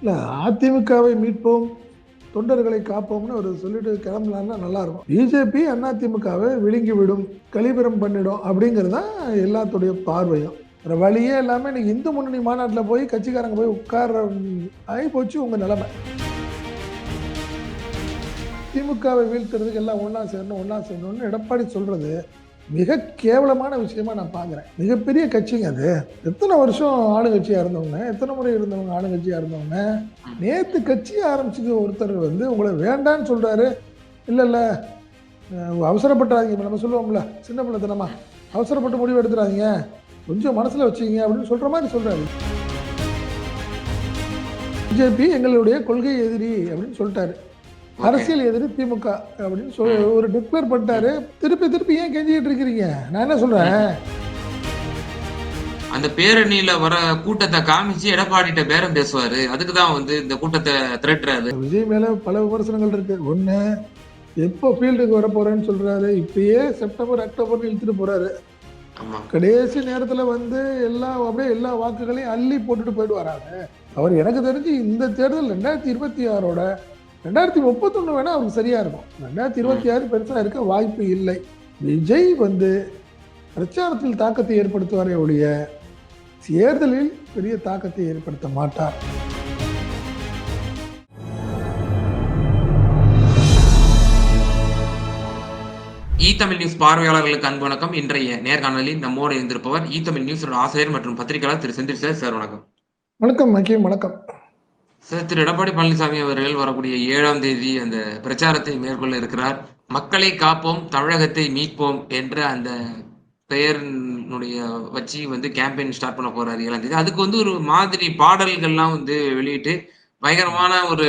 இல்லை அதிமுகவை மீட்போம் தொண்டர்களை காப்போம்னு அவர் சொல்லிட்டு கிளம்பலான்னா நல்லா இருக்கும் பிஜேபி அதிமுகவை விழுங்கி விடும் கலிபுரம் பண்ணிடும் அப்படிங்கிறது தான் எல்லாத்துடைய பார்வையும். வேற வழியே இல்லாமல் இன்னைக்கு இந்து முன்னணி மாநாட்டில் போய் கட்சிக்காரங்க போய் உட்கார்ற ஆகி போச்சு உங்கள் நிலைமை. திமுகவை வீழ்த்துறதுக்கு எல்லாம் ஒன்றா சேரணும் ஒன்றா சேரணும்னு எடப்பாடி சொல்றது. மிக கேவலமான விஷயமா நான் பார்க்குறேன். மிகப்பெரிய கட்சிங்க அது. எத்தனை வருஷம் ஆளுங்கட்சியாக இருந்தவங்க எத்தனை முறை இருந்தவங்க ஆளுங்கட்சியாக இருந்தவங்க? நேற்று கட்சி ஆரம்பிச்சது ஒருத்தர் வந்து உங்களை வேண்டான்னு சொல்கிறாரு இல்லை இல்லை. அவசரப்பட்டாதீங்க நம்ம சொல்லுவோம்ல சின்ன பிள்ளைத்தனமா. அவசரப்பட்டு முடிவு எடுத்துறாதீங்க. கொஞ்சம் மனசில் வச்சுக்கிங்க அப்படின்னு சொல்கிற மாதிரி சொல்கிறாரு பிஜேபி எங்களுடைய கொள்கை எதிரி அப்படின்னு சொல்லிட்டாரு. அரசியல் எதிரி திமுக அப்படின்னு சொல்லி ஒரு டிக்ளேர் பண்ணிட்டாரு. திருப்பி திருப்பி ஏன் கெஞ்சிக்கிட்டு இருக்கிறீங்க? நான் என்ன சொல்றேன்? அந்த பேரணியில வர கூட்டத்தை காமிச்சு எடப்பாடிட்ட பேரம் பேசுவாரு. அதுக்கு தான் வந்து இந்த கூட்டத்தை திரட்டுறாரு. விஜய் மேல பல விமர்சனங்கள் இருக்கு. ஒண்ணு எப்போ ஃபீல்டுக்கு வர போறேன்னு சொல்றாரு. இப்பயே செப்டம்பர் அக்டோபர் இழுத்துட்டு போறாரு. கடைசி நேரத்துல வந்து எல்லா அப்படியே எல்லா வாக்குகளையும் அள்ளி போட்டுட்டு போயிடுவாராங்க அவர் எனக்கு தெரிஞ்சு இந்த தேர்தல் ரெண்டாயிரத்தி இருபத்தி ஆறோட ரெண்டாயிரத்தி முப்பத்தொன்னு வேணா அவருக்கு சரியா இருக்கும். ரெண்டாயிரத்தி இருபத்தி ஆறு பெருசா இருக்க வாய்ப்பு இல்லை. விஜய் வந்து பிரச்சாரத்தில் தாக்கத்தை ஏற்படுத்துவாரே ஒழிய தேர்தலில் பெரிய தாக்கத்தை ஏற்படுத்த மாட்டார். இ தமிழ் நியூஸ் பார்வையாளர்களுக்கு அன்பு வணக்கம். இன்றைய நேர்காணலில் நம்மோடு இருந்திருப்பவர் இ தமிழ் நியூஸோட ஆசிரியர் மற்றும் பத்திரிகையாளர் திரு செந்தில் சார் சார் வணக்கம். வணக்கம் மக்கியம் வணக்கம். சார் திரு எடப்பாடி பழனிசாமி அவர்கள் வரக்கூடிய ஏழாம் தேதி அந்த பிரச்சாரத்தை மேற்கொள்ள இருக்கிறார். மக்களை காப்போம் தமிழகத்தை மீட்போம் என்ற அந்த பெயரினுடைய வச்சு வந்து கேம்பெயின் ஸ்டார்ட் பண்ண போறாரு ஏழாம் தேதி. அதுக்கு வந்து ஒரு மாதிரி பாடல்கள்லாம் வந்து வெளியிட்டு பயங்கரமான ஒரு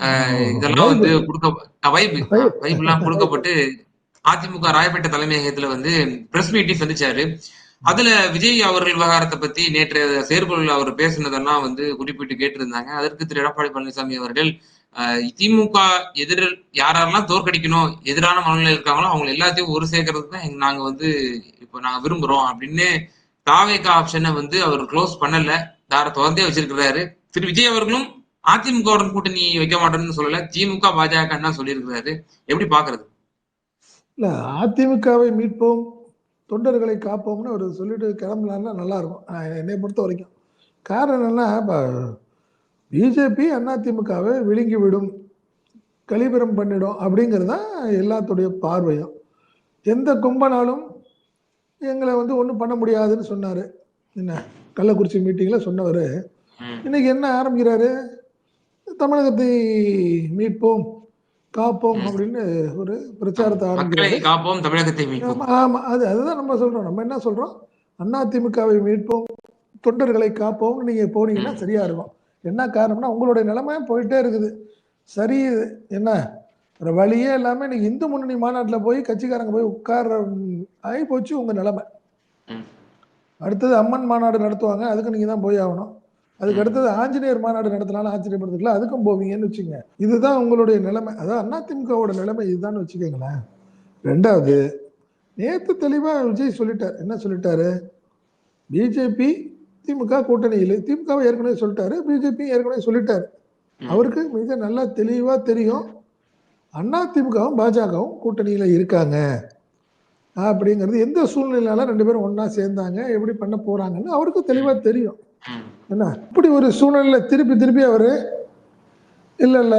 அஹ், இதெல்லாம் வந்து கொடுக்க வைப் வைப் எல்லாம் கொடுக்கப்பட்டு அதிமுக ராயப்பேட்டை தலைமையகத்துல வந்து பிரஸ் மீட்டிங் சந்திச்சாரு. அதுல விஜய் அவர்கள் விவகாரத்தை பத்தி நேற்று செயற்குழுவில் அவர் பேசுனதெல்லாம் வந்து குறிப்பிட்டு கேட்டிருந்தாங்க. அதற்கு திரு எடப்பாடி பழனிசாமி அவர்கள் அஹ், திமுக எதிர் யாரெல்லாம் தோற்கடிக்கணும் எதிரான மனநிலை இருக்காங்களோ அவங்க எல்லாத்தையும் ஒரு சேர்க்கறது தான் நாங்க வந்து இப்போ நாங்க விரும்புறோம் அப்படின்னு தாவேகா ஆப்ஷனை வந்து அவர் க்ளோஸ் பண்ணல. தார தொடர்ந்தே வச்சிருக்கிறாரு. திரு விஜய் அவர்களும் அதிமுகவுடன் கூட்டணி வைக்க மாட்டோம்னு சொல்லல. திமுக பாஜக தான் சொல்லியிருக்கிறாரு. எப்படி பாக்குறது? இல்ல அதிமுகவை மீட்போம் தொண்டர்களை காப்போம்னு அவர் சொல்லிட்டு கிளம்பலான்னா நல்லா இருக்கும் ஆஹ் என்னை பொறுத்த வரைக்கும். காரணம் என்னன்னா இப்போ பிஜேபி அதிமுகவை விழுங்கி விடும் கலிபரம் பண்ணிடும் அப்படிங்கிறது தான் எல்லாத்துடைய பார்வையும். எந்த கும்பனாலும் எங்களை வந்து ஒன்றும் பண்ண முடியாதுன்னு சொன்னார். என்ன கள்ளக்குறிச்சி மீட்டிங்கில் சொன்னவர். இன்னைக்கு என்ன ஆரம்பிக்கிறாரு? தமிழகத்தை மீட்போம். காப்போம். அப்படின்னு ஒரு பிரச்சாரத்தை மக்களை ஆரம்பிக்கிறாரு. காப்போம் தமிழகத்தை மீட்போம் ஆமா, ஆமா. அது அதுதான் நம்ம சொல்றோம். நம்ம என்ன சொல்றோம்? அதிமுகவை மீட்போம் தொண்டர்களை காப்போம். நீங்க போனீங்கன்னா ம். சரியா இருக்கும். என்ன காரணம்னா உங்களுடைய நிலைமை போயிட்டே இருக்குது. சரி என்ன? வேற வழியே இல்லாம இன்னைக்கு இந்து முன்னணி மாநாட்டில் போய் கட்சிக்காரங்க போய் உட்கார்ற ஆகி போச்சு உங்க நிலைமை. அடுத்தது அம்மன் மாநாடு நடத்துவாங்க. அதுக்கு நீங்க தான் போய் ஆகணும். அதுக்கு. அடுத்தது ஆஞ்சநேயர் மாநாடு நடத்தினாலும் ஆச்சரியப்படுறதுக்குல அதுக்கும் போவீங்கன்னு வச்சுங்க இதுதான் உங்களுடைய நிலைமை. அதான் அதிமுகவோட நிலைமை இதுதான் வச்சுக்கோங்களேன். ரெண்டாவது நேத்து தெளிவா விஜய் சொல்லிட்டார். என்ன சொல்லிட்டாரு? பிஜேபி திமுக கூட்டணியில் திமுகவை ஏற்கனவே சொல்லிட்டாரு பிஜேபி ஏற்கனவே சொல்லிட்டாரு. அவருக்கு மிக நல்லா தெளிவா தெரியும். அண்ணா திமுகவும் பாஜகவும் கூட்டணியில இருக்காங்க. அப்படிங்கிறது எந்த சூழ்நிலையால ரெண்டு பேரும் ஒண்ணா சேர்ந்தாங்க. எப்படி பண்ண போறாங்கன்னு அவருக்கு தெளிவா தெரியும். என்ன? இப்படி ஒரு சூழ்நிலை திருப்பி திருப்பி அவரு இல்ல இல்ல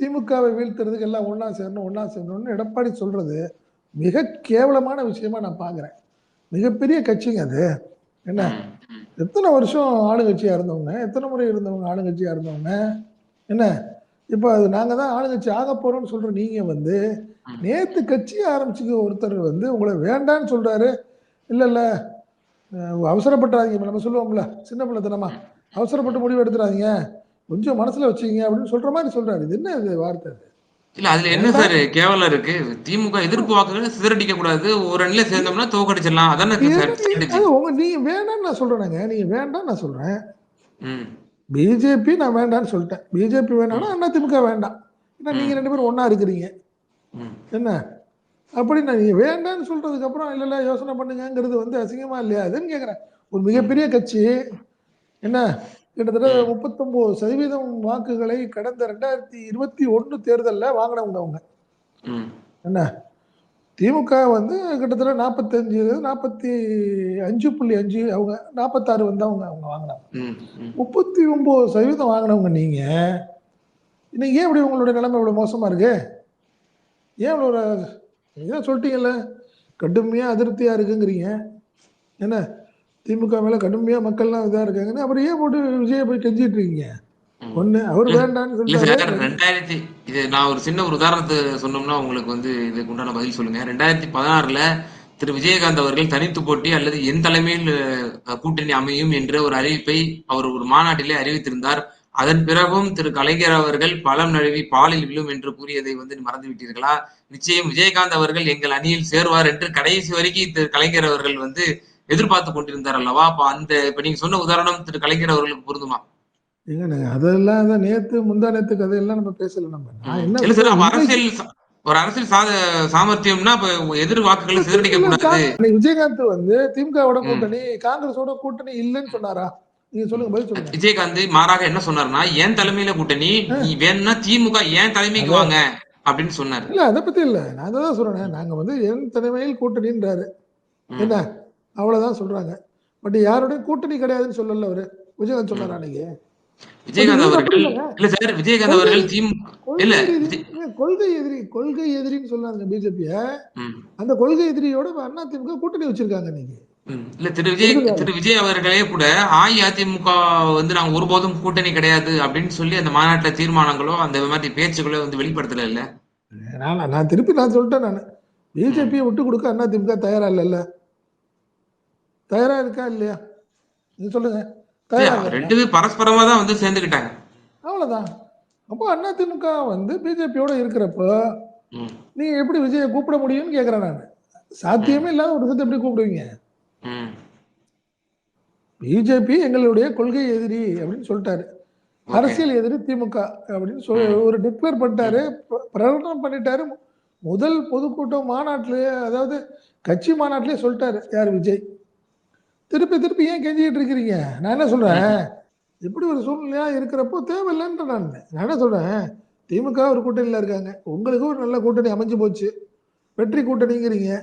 திமுகவை வீழ்த்துறதுக்கு எல்லாம் ஒண்ணா சேரணும் ஒண்ணா சேரணும்னு எடப்பாடி சொல்றது மிக கேவலமான விஷயமா நான் பாக்குறேன். மிகப்பெரிய கட்சிங்க அது. என்ன. எத்தனை வருஷம் ஆளுங்கட்சியா இருந்தவங்க? எத்தனை முறை இருந்தவங்க ஆளுங்கட்சியா இருந்தவங்க? என்ன? இப்போ அது நாங்க தான் ஆளுங்கட்சி ஆக போறோம்னு சொல்ற நீங்க வந்து ம். நேத்து கட்சி ஆரம்பிச்சுக்க ஒருத்தர் வந்து உங்களை வேண்டான்னு சொல்றாரு. இல்ல இல்ல இப்ப நம்ம சொல்லுவோம்ல சின்ன பிள்ளைத்தனமா. அவசரப்பட்டு முடிவு எடுத்துறாதீங்க. கொஞ்சம் மனசுல வச்சுக்கிங்க அப்படின்னு சொல்ற மாதிரி சொல்றாரு. இது என்ன இது வார்த்தை இல்ல அதுல என்ன சார் கேவலம் இருக்கு. திமுக எதிர்ப்பு வாக்குகளை சிதறடிக்க கூடாது ஒரு அணில சேர்ந்தோம்னா தோக்கடிச்சிடலாம். அதானே உங்க நீங்க வேண்டாம்னு நான் சொல்றேங்க நீங்க வேண்டாம் நான் சொல்றேன். ம். பிஜேபி நான் வேண்டாம்னு சொல்லிட்டேன். பிஜேபி வேணாம்னா அண்ணா திமுக வேண்டாம். ஏன்னா நீங்க ரெண்டு பேரும் ஒண்ணா இருக்கிறீங்க. என்ன? அப்படி நான் சொல்றதுக்கு அப்புறம் இல்ல இல்ல யோசனை பண்ணுங்கங்கிறது வந்து அசிங்கமா இல்லையா அதுன்னு கேக்குறேன் ஒரு மிகப்பெரிய கட்சி என்ன கிட்டத்தட்ட ம். முப்பத்தொன்பது சதவீதம் வாக்குகளை கடந்த ரெண்டாயிரத்தி இருபத்தி ஒன்று தேர்தலில் வாங்கினவங்க அவங்க. என்ன திமுக வந்து கிட்டத்தட்ட நாற்பத்தஞ்சு நாற்பத்தி அஞ்சு புள்ளி அஞ்சு அவங்க நாற்பத்தாறு வந்தவங்க அவங்க வாங்கினாங்க ம். ம். முப்பத்தி ஒன்பது சதவீதம் வாங்கினவங்க நீங்க இன்னைக்கு ஏன் இப்படி உங்களுடைய நிலைமை இவ்வளவு மோசமா இருக்கு ஏன் இவ்வளோ நீங்க தான் சொல்லிட்டீங்கல்ல கடுமையா அதிருப்தியா இருக்குங்கிறீங்க. என்ன? திமுக மேல கடுமையா மக்கள்லாம் இதா இருக்காங்கன்னு அப்புறம் ஏன் போட்டு விஜய போய் கெஞ்சிட்டு இருக்கீங்க. ஒண்ணு அவர் சொல்லிட்டாரு ரெண்டாயிரத்தி இது நான் ஒரு சின்ன ஒரு உதாரணத்தை சொன்னோம்னா உங்களுக்கு வந்து இதுக்கு உண்டான பதில் சொல்லுங்க. ரெண்டாயிரத்தி பதினாறுல திரு. விஜயகாந்த் அவர்கள் தனித்து போட்டி அல்லது என் தலைமையில் கூட்டணி அமையும் என்ற ஒரு அறிவிப்பை அவர் ஒரு மாநாட்டிலே அறிவித்திருந்தார். அதன் பிறகும் திரு கலைஞர் அவர்கள் பழம் நழுவி பாலில் விழும் என்று கூறியதை வந்து மறந்து விட்டீர்களா? நிச்சயம் விஜயகாந்த் அவர்கள் எங்கள் அணியில் சேருவார் என்று கடைசி வரைக்கும் திரு கலைஞர் அவர்கள் வந்து எதிர்பார்த்து கொண்டிருந்தார் அல்லவா? அப்ப அந்த இப்ப நீங்க சொன்ன உதாரணம் திரு கலைஞர் அவர்களுக்கு பொருந்துமா? அதெல்லாம் தான் நேத்து முந்தா நேத்து கதையெல்லாம் நம்ம பேசல நம்ம. அரசியல் ஒரு அரசியல் சாத சாமர்த்தியம்னா இப்ப எதிர் வாக்குகளை சிதறடிக்க கூடாது. விஜயகாந்த் வந்து திமுகவோட. கூட்டணி காங்கிரஸோட கூட்டணி இல்லைன்னு சொன்னாரா? நீங்க சொல்லுங்க பதில் சொல்லுங்க. விஜயகாந்த் மாறாக என்ன சொன்னாருன்னா என் தலைமையில கூட்டணி நீ வேணும்னா திமுக ஏன் தலைமைக்கு. வாங்க அப்படின்னு சொன்னாரு. இல்ல அதை பத்தி இல்ல. நான் தான் சொல்றேன். நாங்க வந்து என் தலைமையில் கூட்டணின்றாரு. என்ன? அவ்வளவுதான் சொல்றாங்க. பட் யாரோடையும் கூட்டணி கிடையாதுன்னு சொல்லல அவரு. விஜயகாந்த் சொன்னாரா அன்னைக்கு? விஜயகாந்த் அவர்கள். இல்ல. சார் விஜயகாந்த் அவர்கள் திமுக இல்ல, கொள்கை எதிரி கொள்கை எதிரின்னு சொல்லாங்க பிஜேபிய. அந்த கொள்கை எதிரியோட அண்ணா திமுக கூட்டணி வச்சிருக்காங்க இன்னைக்கு ம். இல்ல திரு விஜய்? திரு விஜய் அவர்களே கூட அஇஅதிமுக வந்து நாங்க ஒருபோதும் கூட்டணி கிடையாது அப்படின்னு சொல்லி அந்த மாநாட்டுல தீர்மானங்களோ அந்த மாதிரி பேச்சுகளோ வந்து வெளிப்படுத்தல இல்ல? நான் நான் திருப்பி நான் சொல்லிட்டேன் நான். பிஜேபியை விட்டு கொடுக்க அண்ணா திமுக தயாரா இல்லைல்ல தயாரா இருக்கா இல்லையா? நீங்க சொல்லுங்க. தயாரா இல்ல ரெண்டு பேரும் பரஸ்பரமா தான் வந்து சேர்ந்துக்கிட்டாங்க அவ்வளவுதான். அப்போ அண்ணா திமுக வந்து பிஜேபியோட இருக்கிறப்போ நீங்க எப்படி விஜயை கூப்பிட முடியும்னு கேக்குறேன் நான். சாத்தியமே இல்லாத ஒரு விஷயத்தை எப்படி கூப்பிடுவீங்க. பிஜேபி எங்களுடைய கொள்கை எதிரி அப்படின்னு சொல்லிட்டாரு. அரசியல் எதிரி திமுக அப்படின்னு சொல்லி ஒரு டிக்ளேர் பண்ணிட்டாரு. பிர- பிரகடனம் பண்ணிட்டாரு. முதல் பொதுக்கூட்டம் மாநாட்டிலேயே அதாவது கட்சி மாநாட்டிலேயே சொல்லிட்டாரு. யார் விஜய்? திருப்பி திருப்பி ஏன் கெஞ்சிக்கிட்டு இருக்கிறீங்க? நான் என்ன சொல்றேன்? இப்படி ஒரு சூழ்நிலையா இருக்கிறப்போ தேவையில்லைன்ற நான். நான் என்ன சொல்றேன்? திமுக ஒரு கூட்டணியில இருக்காங்க. உங்களுக்கு ஒரு நல்ல கூட்டணி அமைஞ்சு போச்சு. வெற்றி கூட்டணிங்கிறீங்க.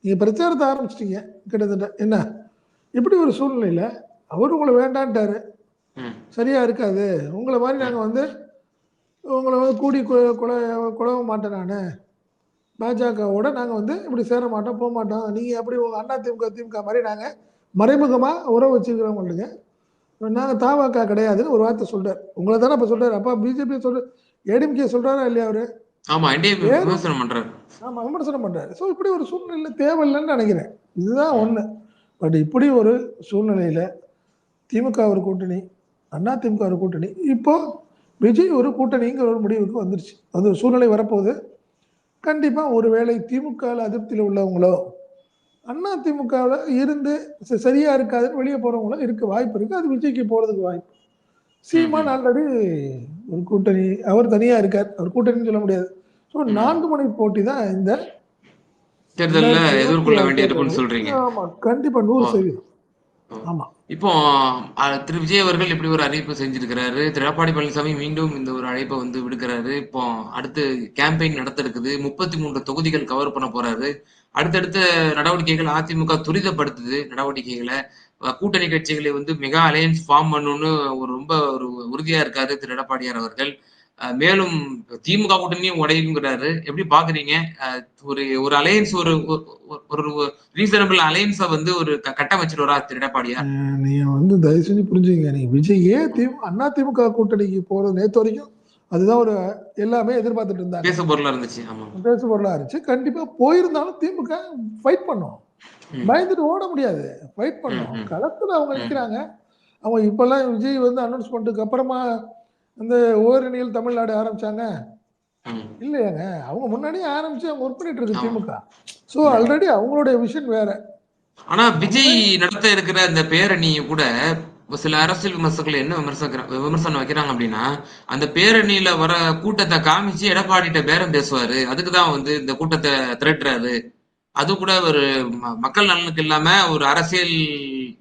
நீங்க பிரச்சாரத்தை ஆரம்பிச்சிட்டீங்க. கிட்டத்தட்ட என்ன? இப்படி ஒரு சூழ்நிலையில அவர் உங்களை வேண்டான்ட்டாரு. ம். சரியா இருக்காது. உங்களை மாதிரி நாங்கள் வந்து உங்களை வந்து கூடி கொ- கொலை கொலவ மாட்டேன் நான். பாஜகவோட நாங்கள் வந்து இப்படி சேர மாட்டோம் போக மாட்டோம். நீங்கள் எப்படி உங்கள் அண்ணா திமுக திமுக மாதிரி நாங்கள் மறைமுகமாக உறவு வச்சுக்கிறவங்களுக்கு நாங்கள் தாவாக்கா கிடையாதுன்னு ஒரு வார்த்தை சொல்றாரு. உங்களை தானே இப்போ சொல்றாரு. அப்பா பிஜேபி சொல்ற ஏடிஎம்கே சொல்றாரா இல்லையா அவரு? ஆமா விமர்சனம் பண்றாரு. ஆமாம் விமர்சனம் பண்றாரு. ஸோ இப்படி ஒரு சூழ்நிலை தேவையில்லைன்னு நினைக்கிறேன். இதுதான் ஒன்று பட் இப்படி ஒரு சூழ்நிலையில திமுக ஒரு கூட்டணி அண்ணா திமுக ஒரு கூட்டணி இப்போ விஜய் ஒரு கூட்டணிங்கிற ஒரு முடிவுக்கு வந்துருச்சு. அது ஒரு சூழ்நிலை வரப்போகுது. கண்டிப்பா ஒருவேளை திமுகவில் அதிருப்தியில் உள்ளவங்களோ அண்ணா திமுகவில் இருந்து சரியா இருக்காதுன்னு வெளியே போறவங்களோ இருக்க வாய்ப்பு இருக்கு. அது விஜய்க்கு போறதுக்கு வாய்ப்பு. சீமான் ஆல்ரெடி ஒரு கூட்டணி அவர் தனியா இருக்கார். அவர் கூட்டணின்னு சொல்ல முடியாது. ஸோ நான்கு மணி போட்டி தான் இந்த தேர்தல்ல எதிர்கொள்ள வேண்டியிருக்கும்னு சொல்றீங்க. ஆமா கண்டிப்பா நூறு. சதவீதம். ஆ. ஆமா. இப்போ திரு விஜய் அவர்கள் இப்படி ஒரு அறிவிப்பு செஞ்சிருக்கிறாரு. திரு எடப்பாடி பழனிசாமி மீண்டும் இந்த ஒரு அழைப்பை வந்து விடுக்கிறாரு. இப்போ அடுத்து கேம்பெயின் நடத்த இருக்குது முப்பத்தி மூன்று தொகுதிகள் கவர் பண்ண போறாரு. அடுத்தடுத்த நடவடிக்கைகள் அதிமுக துரிதப்படுத்துது நடவடிக்கைகளை. கூட்டணி கட்சிகளை வந்து மெகா அலையன்ஸ் ஃபார்ம் பண்ணணும்னு ஒரு ரொம்ப ஒரு உறுதியா இருக்காரு திரு எடப்பாடியார் அவர்கள். மேலும் திமுக கூட்டணியும் உடையுங்கிறாரு. எப்படி பாக்குறீங்க? ஒரு ஒரு அலையன்ஸ் ஒரு ஒரு- ரீசனபிள் அலையன்ஸை வந்து ஒரு க- கட்டமைச்சிட்டு வரா திரு எடப்பாடியார்? நீங்க வந்து தயவு செஞ்சு புரிஞ்சுங்க நீங்க விஜய் ஏன் தி அண்ணா திமுக கூட்டணிக்கு போறது நேத்து வரைக்கும் அதுதான் ஒரு எல்லாமே எதிர்பார்த்துட்டு இருந்தாங்க. பேச பொருளா இருந்துச்சு. ஆமா பேசு பொருளா இருந்துச்சு. கண்டிப்பா போயிருந்தாலும் திமுக ஃபைட் பண்ணும். பயந்துட்டு ஓட முடியாது. ஃபைட் பண்ணும் ம், ம். களத்துல அவங்க ம். நிக்கிறாங்க. அவங்க இப்பெல்லாம் விஜய் வந்து அனௌன்ஸ் பண்ணிட்டுக்கு அப்புறமா இந்த ஓரணியில் தமிழ்நாடு ஆரம்பிச்சாங்க. இல்லையாங்க. அவங்க முன்னாடியே ஆரம்பிச்சு அவங்க ஒர்க் பண்ணிட்டு இருக்கு. திமுக. ஸோ ஆல்ரெடி அவங்களுடைய விஷன் வேற. ஆனா விஜய் நடத்த இருக்கிற இந்த பேரணியை கூட சில அரசியல் விமர்சகர்கள் என்ன விமர்சனம் விமர்சனம் வைக்கிறாங்க அப்படின்னா அந்த பேரணியில வர கூட்டத்தை காமிச்சு எடப்பாடிட்ட பேரம் பேசுவாரு. அதுக்குதான் வந்து இந்த கூட்டத்தை திரட்டுறாரு. அது கூட ஒரு மக்கள் நலனுக்கு இல்லாம ஒரு அரசியல்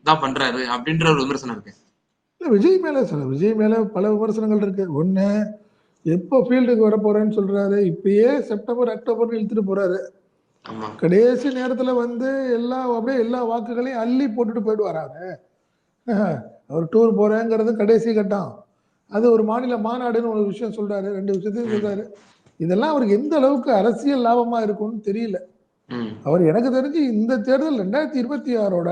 தான் பண்றாரு அப்படின்ற ஒரு விமர்சனம் இருக்கு. இல்ல விஜய் மேல சொல்ல விஜய் மேல பல விமர்சனங்கள் இருக்கு. ஒண்ணு எப்போ ஃபீல்டுக்கு வர போறேன்னு சொல்றாரு இப்பயே செப்டம்பர் அக்டோபர் இழுத்துட்டு போறாரு. கடைசி நேரத்துல வந்து எல்லா அப்படியே எல்லா வாக்குகளையும் அள்ளி போட்டுட்டு போயிடுவாரு அவரு அவர் டூர் போறேங்கிறது கடைசி கட்டம். அது ஒரு மாநில மாநாடுன்னு ஒரு விஷயம் சொல்றாரு ரெண்டு விஷயத்தையும் சொல்றாரு. இதெல்லாம் அவருக்கு எந்த அளவுக்கு அரசியல் லாபமா இருக்கும்னு தெரியல. அவர் எனக்கு தெரிஞ்சு இந்த தேர்தல் ரெண்டாயிரத்தி இருபத்தி ஆறோட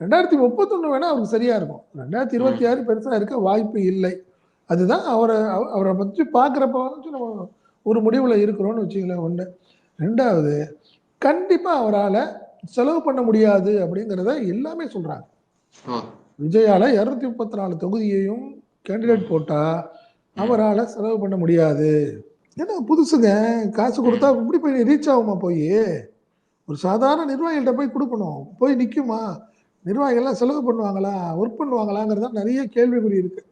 ரெண்டாயிரத்தி முப்பத்தொன்னு வேணா அவருக்கு சரியா இருக்கும். ரெண்டாயிரத்தி இருபத்தி ஆறு பெருசா இருக்க வாய்ப்பு இல்லை. அதுதான் அவரை அவ- அவரை பற்றி பார்க்குறப்ப வந்து நம்ம ஒரு முடிவில் இருக்கிறோம்னு வச்சுக்கலாம் ஒன்று ரெண்டாவது கண்டிப்பாக அவரால் செலவு பண்ண முடியாது அப்படிங்கிறத எல்லாமே சொல்கிறாங்க விஜயால இரநூத்தி முப்பத்தி நாலு தொகுதியையும் கேண்டிடேட் போட்டா அவரால் செலவு பண்ண முடியாது. ஏன்னா புதுசுங்க காசு கொடுத்தா இப்படி போய் ரீச் ஆகுமா போய்? ஒரு சாதாரண நிர்வாகிகள்கிட்ட போய் கொடுக்கணும். போய் நிற்குமா நிர்வாகிகள்லாம் செலவு பண்ணுவாங்களா? ஒர்க் பண்ணுவாங்களாங்கிறது தான் நிறைய கேள்விக்குறி இருக்கு.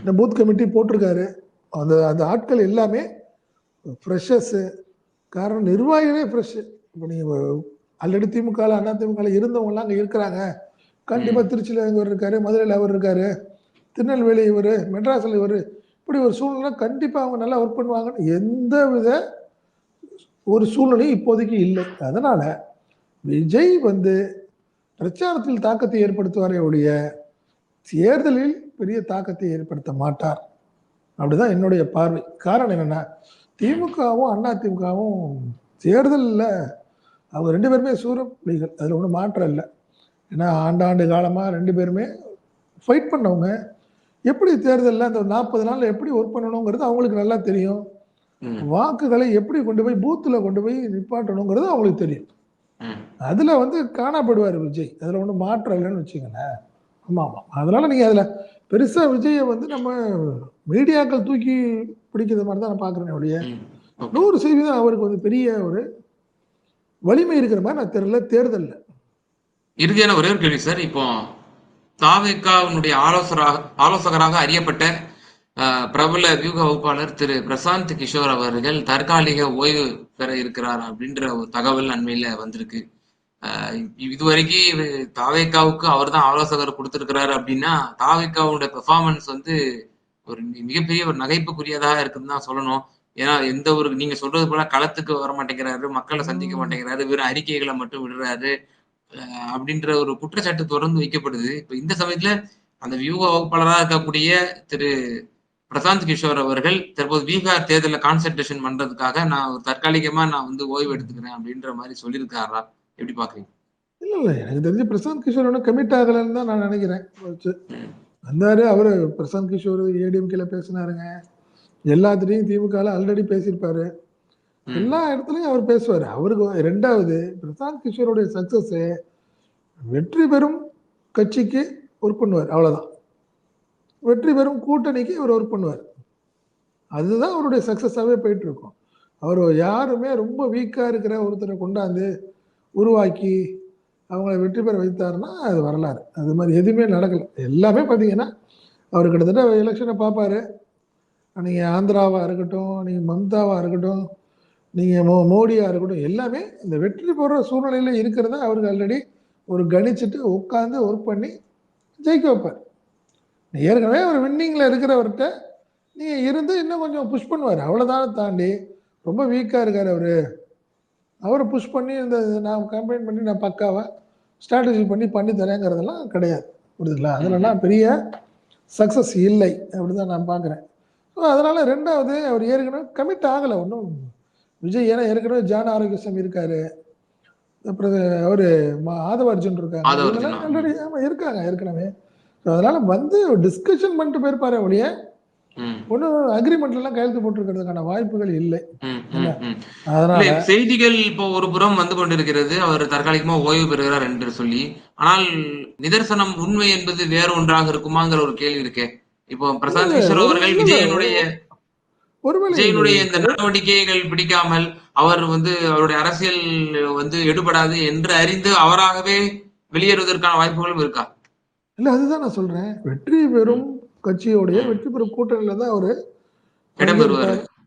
இந்த பூத் கமிட்டி போட்டிருக்காரு. அந்த அந்த ஆட்கள் எல்லாமே ஃப்ரெஷர்ஸு காரணம் நிர்வாகிகளே ஃப்ரெஷ்ஷு இப்போ நீங்கள் ஆல்ரெடி திமுக அண்ணா திமுக இருந்தவங்கலாம் அங்கே இருக்கிறாங்க. கண்டிப்பாக திருச்சியில் இவர் இருக்காரு மதுரையில் அவர் இருக்காரு திருநெல்வேலி இவர் மெட்ராஸில் இவர். இப்படி ஒரு சூழ்நிலை கண்டிப்பாக அவங்க நல்லா ஒர்க் பண்ணுவாங்கன்னு எந்த வித ஒரு சூழ்நிலை இப்போதைக்கு இல்லை. அதனால் விஜய் வந்து பிரச்சாரத்தில் தாக்கத்தை ஏற்படுத்துவாரே ஒழிய தேர்தலில் பெரிய தாக்கத்தை ஏற்படுத்த மாட்டார். அப்படிதான் என்னுடைய பார்வை. காரணம் என்னென்னா திமுகவும் அண்ணா திமுகவும் தேர்தலில் அவங்க ரெண்டு பேருமே சூரப்புலிகள். அதில் ஒன்றும் மாற்றம் இல்லை. ஏன்னா ஆண்டாண்டு காலமாக ரெண்டு பேருமே ஃபைட் பண்ணவங்க. எப்படி தேர்தலில் அந்த நாற்பது நாளில் எப்படி ஒர்க் பண்ணணுங்கிறது அவங்களுக்கு நல்லா தெரியும். வாக்குகளை எப்படி கொண்டு போய் பூத்தில் கொண்டு போய் நிப்பாட்டணுங்கிறது அவங்களுக்கு தெரியும். அதில் வந்து காணப்படுவார் விஜய். அதில் ஒன்றும் மாற்றம் இல்லைன்னு வச்சுங்களேன் ஆமாம் ஆமாம் அதனால நீங்கள் அதில் பெருசாக விஜயை வந்து நம்ம மீடியாக்கள் தூக்கி பிடிக்கிற மாதிரி தான் நான் பார்க்குறேன் ஒழிய நூறு சதவீதம் அவருக்கு வந்து பெரிய ஒரு வலிமை இருக்கிற மாதிரி நான் தெரியல தேர்தலில். இறுதியான ஒரே ஒரு கேள்வி சார். இப்போ தாவேக்காவினுடைய ஆலோசகராக ஆலோசகராக அறியப்பட்ட பிரபல வியூக வகுப்பாளர் திரு பிரசாந்த் கிஷோர் அவர்கள் தற்காலிக ஓய்வு பெற இருக்கிறார் அப்படின்ற ஒரு தகவல் அண்மையில வந்திருக்கு. இதுவரைக்கும் தாவேக்காவுக்கு அவர் தான் ஆலோசகர் கொடுத்திருக்கிறாரு அப்படின்னா தாவேக்காவுடைய பெர்ஃபார்மன்ஸ் வந்து ஒரு மிகப்பெரிய ஒரு நகைப்புக்குரியதாக இருக்குன்னு தான் சொல்லணும். ஏன்னா எந்த ஒரு நீங்க சொல்றது போல களத்துக்கு வர மாட்டேங்கிறாரு மக்களை சந்திக்க. மாட்டேங்கிறாரு வெறும் அறிக்கைகளை மட்டும் விடுறாரு அப்படின்ற ஒரு குற்றச்சாட்டு தொடர்ந்து வைக்கப்படுது. இப்ப இந்த சமயத்துல அந்த வியூக வகுப்பாளராக இருக்கக்கூடிய திரு பிரசாந்த் கிஷோர் அவர்கள் தற்போது பீகார் தேர்தலில் கான்சென்ட்ரேஷன் பண்றதுக்காக நான் தற்காலிகமா நான் வந்து ஓய்வு எடுத்துக்கிறேன் அப்படின்ற மாதிரி சொல்லியிருக்காரா? எப்படி பாக்குறீங்க? இல்லை இல்லை. எனக்கு தெரிஞ்சு பிரசாந்த் கிஷோர் ஒன்றும் கமிட் ஆகலைன்னு தான் நான் நினைக்கிறேன். வந்தாரு. அவர் பிரசாந்த் கிஷோர் ஏடிஎம்கேல பேசினாருங்க. எல்லாத்துலேயும் திமுகவில் ஆல்ரெடி பேசியிருப்பாரு. எல்லா இடத்துலையும் அவர் பேசுவார். அவருக்கு ரெண்டாவது பிரசாந்த் கிஷோருடைய சக்சஸ் வெற்றி பெறும் கட்சிக்கு ஒர்க் பண்ணுவார். அவ்வளவுதான். வெற்றி பெறும் கூட்டணிக்கு இவர் ஒர்க் பண்ணுவார். அதுதான் அவருடைய சக்ஸஸாகவே போயிட்டு இருக்கும் அவர் யாருமே ரொம்ப வீக்காக இருக்கிற ஒருத்தரை கொண்டாந்து உருவாக்கி அவங்கள வெற்றி பெற வைத்தாருன்னா அது வரலாறு. அது மாதிரி எதுவுமே நடக்கலை. எல்லாமே பார்த்தீங்கன்னா அவர் கிட்டத்தட்ட எலெக்ஷனை பார்ப்பாரு நீங்கள் ஆந்திராவாக இருக்கட்டும் நீங்கள் மம்தாவாக இருக்கட்டும் நீங்கள் மோ மோடியாக இருக்கட்டும் எல்லாமே இந்த வெற்றி பெற சூழ்நிலையில் இருக்கிறத அவருக்கு ஆல்ரெடி ஒரு கணிச்சுட்டு உட்காந்து ஒர்க் பண்ணி ஜெயிக்க வைப்பார். ஏற்கனவே அவர் வின்னிங்கில் இருக்கிறவர்கிட்ட நீங்கள் இருந்து இன்னும் கொஞ்சம் புஷ் பண்ணுவார். அவ்வளோதான் தாண்டி ரொம்ப வீக்காக இருக்கார் அவர். அவரை புஷ் பண்ணி இந்த நான் கம்பெயின் பண்ணி நான் பக்காவாக ஸ்ட்ராட்டஜி பண்ணி பண்ணி தரேங்கிறதெல்லாம் கிடையாது. புரியுதுங்களா? அதுலலாம் பெரிய சக்ஸஸ் இல்லை அப்படி தான் நான் பார்க்குறேன். ஸோ அதனால் ரெண்டாவது அவர் ஏற்கனவே கமிட் ஆகலை. ஒன்றும் விஜய் ஏன்னா ஏற்கனவே ஜான் ஆரோக்கியசாமி இருக்காரு. அப்புறம் அவர் ஆதவ அர்ஜுன் இருக்காங்க. ஆல்ரெடி ஆமாம் இருக்காங்க ஏற்கனவே. அதனால் வந்து டிஸ்கஷன் பண்ணிட்டு போயிருப்பாரு ஒழிய ம், ஒன்றும் அக்ரிமெண்ட்லாம் கையெழுத்து போட்டிருக்கிறதுக்கான வாய்ப்புகள் இல்லை. அதனால செய்திகள் இப்போ ஒரு புறம் வந்து கொண்டிருக்கிறது. அவர் தற்காலிகமா ஓய்வு பெறுகிறார் என்று சொல்லி. ஆனால் நிதர்சனம் உண்மை என்பது வேற ஒன்றாக இருக்குமாங்கிற ஒரு கேள்வி இருக்கே. இப்போ பிரசாந்த் கிஷோர் அவர்கள் விஜயனுடைய விஜயனுடைய இந்த நடவடிக்கைகள் பிடிக்காமல் அவர் வந்து அவருடைய அரசியல் வந்து எடுபடாது என்று அறிந்து அவராகவே வெளியேறுவதற்கான வாய்ப்புகளும் இருக்கா? இல்ல அதுதான் நான் சொல்றேன். வெற்றி பெறும் கட்சியோடைய வெற்றி பெறும் கூட்டணியில தான் அவரு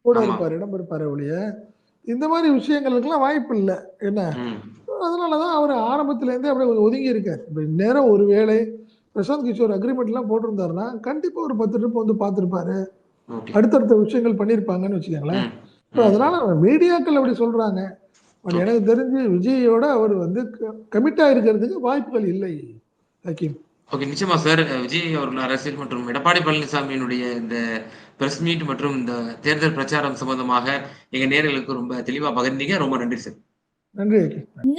கூட. இருப்பாரு இடம் இருப்பாரு ஒழிய. இந்த மாதிரி விஷயங்களுக்கெல்லாம் வாய்ப்பு இல்லை. என்ன? அதனாலதான் அவர் ஆரம்பத்துல இருந்தே அப்படியே கொஞ்சம் ஒதுங்கி இருக்காரு. இப்ப இந்நேரம் ஒருவேளை பிரசாந்த் கிஷோர் அக்ரிமெண்ட்லாம் போட்டிருந்தாருன்னா கண்டிப்பாக ஒரு பத்து ட்ரிப் வந்து பார்த்துருப்பாரு. ஓகே. அடுத்தடுத்த விஷயங்கள் பண்ணியிருப்பாங்கன்னு வச்சுக்கோங்களேன். ஸோ அதனால மீடியாக்கள் அப்படி சொல்றாங்க. பட் எனக்கு தெரிஞ்சு விஜயோட அவர் வந்து கமிட் ஆயிருக்கிறதுக்கு வாய்ப்புகள் இல்லை ஹக்கீம். ஓகே நிச்சயமா சார் விஜய் அவர்கள் அரசியல் மற்றும் எடப்பாடி பழனிசாமியினுடைய இந்த பிரஸ் மீட் மற்றும் இந்த தேர்தல் பிரச்சாரம் சம்பந்தமாக எங்க நேர்களுக்கு ரொம்ப தெளிவா பகிர்ந்தீங்க. ரொம்ப நன்றி சார்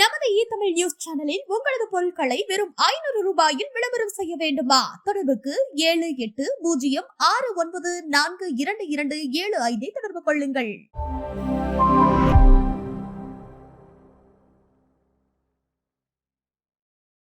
நமது இ தமிழ் நியூஸ் சேனலில் உங்களது பொருட்களை வெறும் ஐநூறு ரூபாயில் விளம்பரம் செய்ய வேண்டுமா? தொடர்புக்கு ஏழு எட்டு பூஜ்ஜியம் ஆறு ஒன்பது நான்கு இரண்டு இரண்டு ஏழு ஐந்தை தொடர்பு கொள்ளுங்கள்.